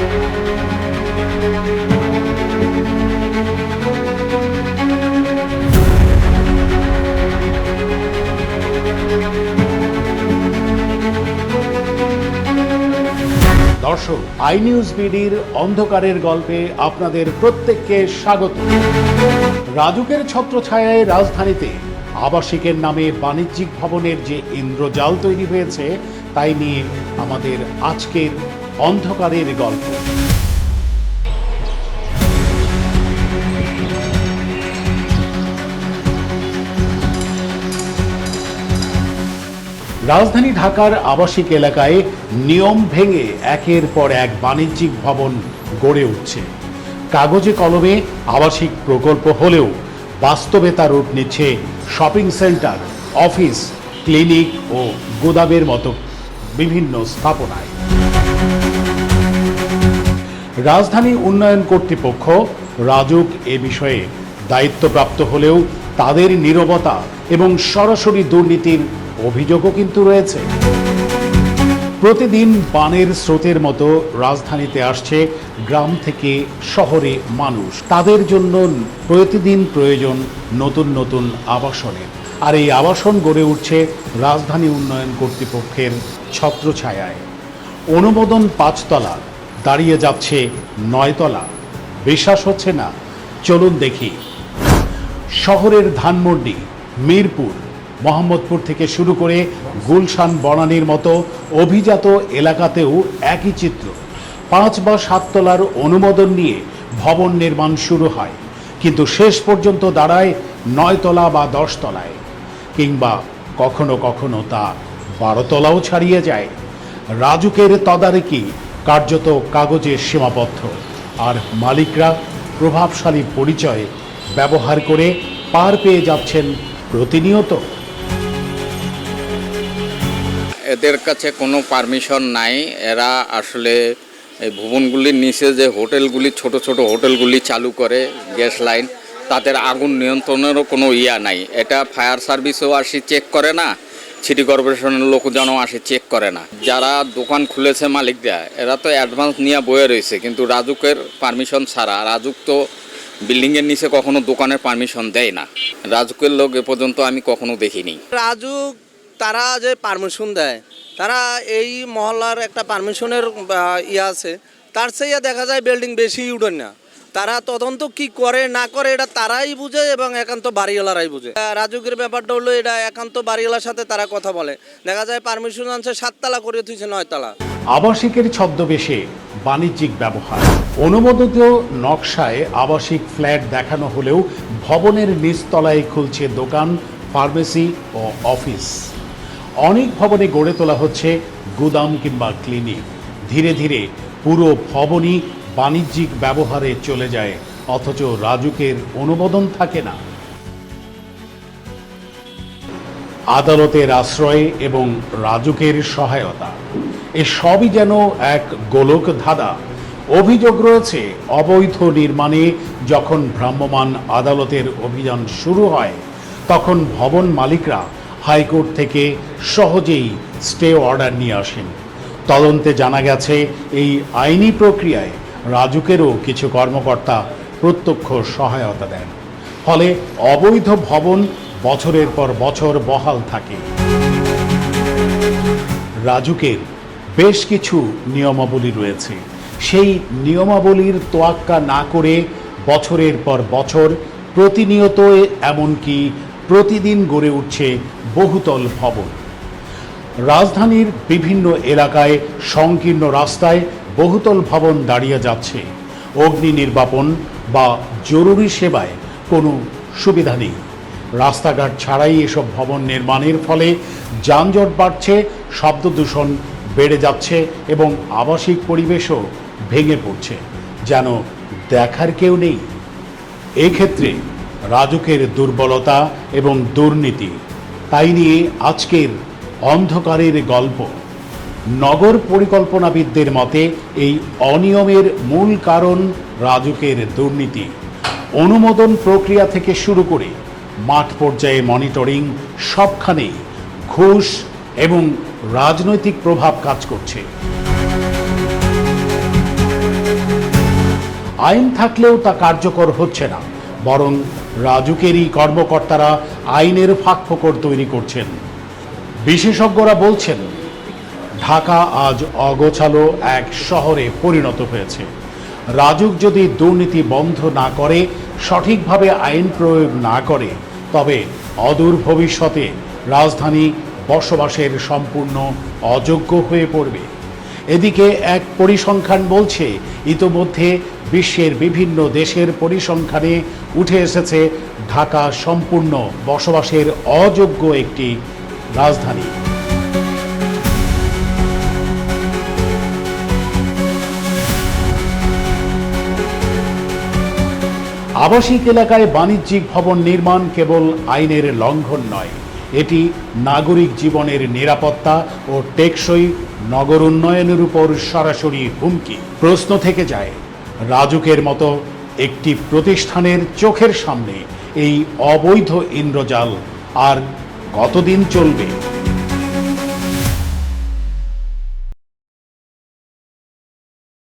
দর্শক I news বিডির অন্ধকারের গল্পে আপনাদের প্রত্যেককে স্বাগত। রাজুকের ছত্রছায়ায় রাজধানীতে আবাসিকের নামে বাণিজ্যিক ভবনের যে ইন্দ্রজাল তৈরি হয়েছে, তাই নিয়ে আমাদের আজকের অন্ধকারের গল্প। রাজধানী ঢাকার আবাসিক এলাকায় নিয়ম ভেঙে একের পর এক বাণিজ্যিক ভবন গড়ে উঠছে। কাগজে কলমে আবাসিক প্রকল্প হলেও বাস্তবে তা রূপ নিচ্ছে শপিং সেন্টার, অফিস, ক্লিনিক ও গোদামের মতো বিভিন্ন স্থাপনায়। রাজধানী উন্নয়ন কর্তৃপক্ষ রাজুক এ বিষয়ে দায়িত্বপ্রাপ্ত হলেও তাদের নীরবতা এবং সরাসরি দুর্নীতির অভিযোগও কিন্তু রয়েছে। প্রতিদিন বানের স্রোতের মতো রাজধানীতে আসছে গ্রাম থেকে শহরে মানুষ। তাদের জন্য প্রতিদিন প্রয়োজন নতুন নতুন আবাসনের। আর এই আবাসন গড়ে উঠছে রাজধানী উন্নয়ন কর্তৃপক্ষের ছত্রছায়ায়। অনুমোদন পাঁচতলা দাঁড়িয়ে যাচ্ছে নয়তলা। বিশ্বাস হচ্ছে না। চলুন দেখি। শহরের ধানমন্ডি, মিরপুর, মোহাম্মদপুর থেকে শুরু করে গুলশান বনানীর মতো অভিজাত এলাকাতেও একই চিত্র। পাঁচ বা সাততলার অনুমোদন নিয়ে ভবন নির্মাণ শুরু হয়, কিন্তু শেষ পর্যন্ত দাঁড়ায় নয়তলা বা দশতলায় কিংবা কখনো কখনো তা বারোতলাও ছাড়িয়ে যায়। রাজুকের তদারকি কার্যত কাগজে সীমাবদ্ধ। আর মালিকরা প্রভাবশালী পরিচয় ব্যবহার করে পার পেয়ে যাচ্ছেন প্রতিনিয়ত। এদের কাছে কোনো পারমিশন নাই। এরা আসলে এই ভবনগুলির নিচে যে হোটেলগুলি, ছোট ছোট হোটেলগুলি চালু করে, গ্যাস লাইন, তাদের আগুন নিয়ন্ত্রণেরও কোনো ইয়া নাই। এটা ফায়ার সার্ভিসও আসি চেক করে না। সিটি কর্পোরেশনের লোকজনও আসে চেক করে না। যারা দোকান খুলেছে মালিকরা, এরা তো অ্যাডভান্স নিয়ে বয়ে রয়েছে, কিন্তু রাজুকের পারমিশন ছাড়া, রাজুক তো বিল্ডিংয়ের নিচে কখনো দোকানের পারমিশন দেয় না। রাজুকের লোক এ পর্যন্ত আমি কখনো দেখিনি। রাজুক, তারা যে পারমিশন দেয়, তারা এই মহল্লার একটা পারমিশনের ইয়ে আছে। তার চেয়ে দেখা যায় বিল্ডিং বেশি উঠেন না। তারা তদন্ত কি করে, না করে, এটা তারাই বুঝে এবং একান্ত বাড়িওয়ালারাই বুঝে। রাজুকের ব্যাপারটা হলো, এটা একান্ত বাড়িওয়ালার সাথে তারা কথা বলে। দেখা যায় পারমিশন আনছে, সাততলা করে তুইছে নয়তলা। আবাসিকের ছদ্মবেশে বাণিজ্যিক ব্যবহার। অনুমোদিত নকশায় আবাসিক ফ্ল্যাট দেখানো হলেও ভবনের নিচতলায় খুলছে দোকান, ফার্মেসি ও অফিস। অনেক ভবনে গড়ে তোলা হচ্ছে গুদাম কিংবা ক্লিনিক। ধীরে ধীরে পুরো ভবনই বাণিজ্যিক ব্যবহারে চলে যায়, অথচ রাজুকের অনুমোদন থাকে না। আদালতের আশ্রয় এবং রাজুকের সহায়তা, এ সবই যেন এক গোলক ধাঁধা। অভিযোগ রয়েছে, অবৈধ নির্মাণে যখন ভ্রাম্যমাণ আদালতের অভিযান শুরু হয়, তখন ভবন মালিকরা হাইকোর্ট থেকে সহজেই স্টে অর্ডার নিয়ে আসেন। তদন্তে জানা গেছে, এই আইনি প্রক্রিয়ায় রাজুকেরও কিছু কর্মকর্তা প্রত্যক্ষ সহায়তা দেন। ফলে অবৈধ ভবন বছরের পর বছর বহাল থাকে। রাজুকের বেশ কিছু নিয়মাবলী রয়েছে। সেই নিয়মাবলীর তোয়াক্কা না করে বছরের পর বছর প্রতিনিয়ত এমনকি প্রতিদিন গড়ে উঠছে বহুতল ভবন। রাজধানীর বিভিন্ন এলাকায় সংকীর্ণ রাস্তায় বহুতল ভবন দাঁড়িয়ে যাচ্ছে। অগ্নি নির্বাপন বা জরুরি সেবায় কোনো সুবিধা নেই। রাস্তাঘাট ছাড়াই এসব ভবন নির্মাণের ফলে যানজট বাড়ছে, শব্দ দূষণ বেড়ে যাচ্ছে এবং আবাসিক পরিবেশও ভেঙে পড়ছে। যেন দেখার কেউ নেই। এক্ষেত্রে রাজুকের দুর্বলতা এবং দুর্নীতি, তাই নিয়ে আজকের অন্ধকারের গল্প নগর পরিকল্পনাবিদদের মতে, এই অনিয়মের মূল কারণ রাজুকের দুর্নীতি। অনুমোদন প্রক্রিয়া থেকে শুরু করে মাঠ পর্যায়ে মনিটরিং সবখানেই ঘুষ এবং রাজনৈতিক প্রভাব কাজ করছে। আইন থাকলেও তা কার্যকর হচ্ছে না, বরং রাজুকেরই কর্মকর্তারা আইনের ফাঁকফোকর তৈরি করছেন। বিশেষজ্ঞরা বলছেন ঢাকা আজ অগোছালো এক শহরে পরিণত হয়েছে। রাজুক যদি দুর্নীতি বন্ধ না করে, সঠিকভাবে আইন প্রয়োগ না করে, তবে অদূর ভবিষ্যতে রাজধানী বসবাসের সম্পূর্ণ অযোগ্য হয়ে পড়বে। এদিকে এক পরিসংখ্যান বলছে, ইতোমধ্যে বিশ্বের বিভিন্ন দেশের পরিসংখ্যানে উঠে এসেছে ঢাকা সম্পূর্ণ বসবাসের অযোগ্য একটি রাজধানী। আবাসিক এলাকায় বাণিজ্যিক ভবন নির্মাণ কেবল আইনের লঙ্ঘন নয়। এটি নাগরিক জীবনের নিরাপত্তা ও টেকসই নগর উন্নয়নের উপর সরাসরি হুমকি। প্রশ্ন থেকে যায়, রাজুকের মতো একটি প্রতিষ্ঠানের চোখের সামনে এই অবৈধ ইন্দ্রজাল আর কতদিন চলবে?